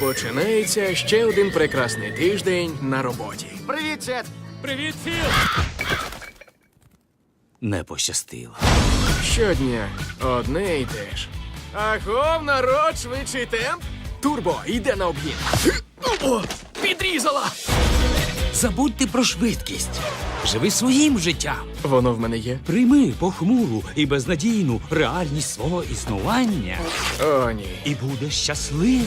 Починається ще один прекрасний тиждень на роботі. Привіт, Сет! Привіт, Філ! Не пощастило. Щодня одне й те ж. Агов, народ, швидший темп. Турбо йде на обгін. О, підрізала! Забудьте про швидкість. Живи своїм життям. Воно в мене є. Прийми похмуру і безнадійну реальність свого існування О, ні. і будеш щасливим.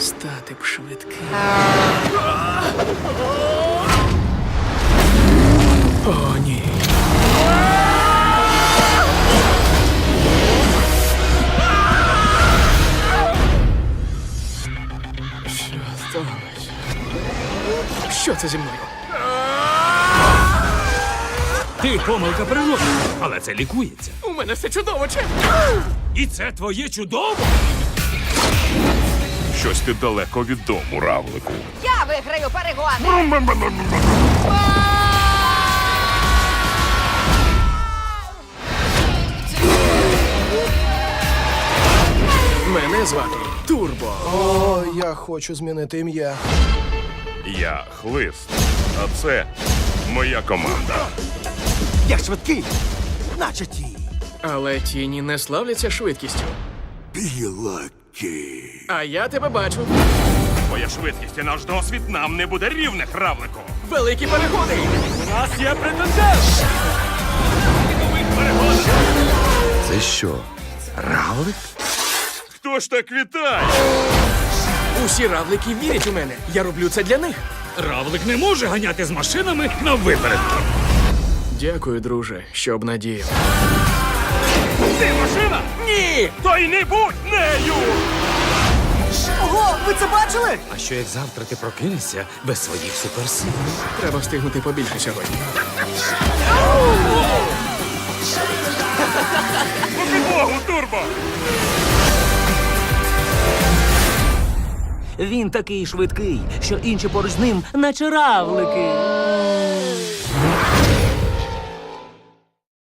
Стати б швидким. О, ні. Що сталося? Що це зі мною? Ти помилка природи, але це лікується. У мене все чудово, Чеп! І це твоє чудово. Щось ти далеко від дому, равлику. Я виграю перегони! Мене звати Турбо. О, я хочу змінити ім'я. Я хлист, а це моя команда. Я швидкий, наче ті. Але тіні не славляться швидкістю. Білаки. А я тебе бачу. Твоя швидкість і наш досвід нам не буде рівних, равлику. Великі переходи! У нас є претендент. Це що, равлик? Хто ж так вітає? Усі равлики вірять у мене. Я роблю це для них. Равлик не може ганяти з машинами на випередки. Дякую, друже, що обнадіяв. Машина? Ні! То й не будь нею! Ого, ви це бачили? А що як завтра ти прокинешся без своїх суперсил? Треба встигнути побільше сьогодні. У підлогу, турбо! Він такий швидкий, що інші поруч з ним, наче равлики.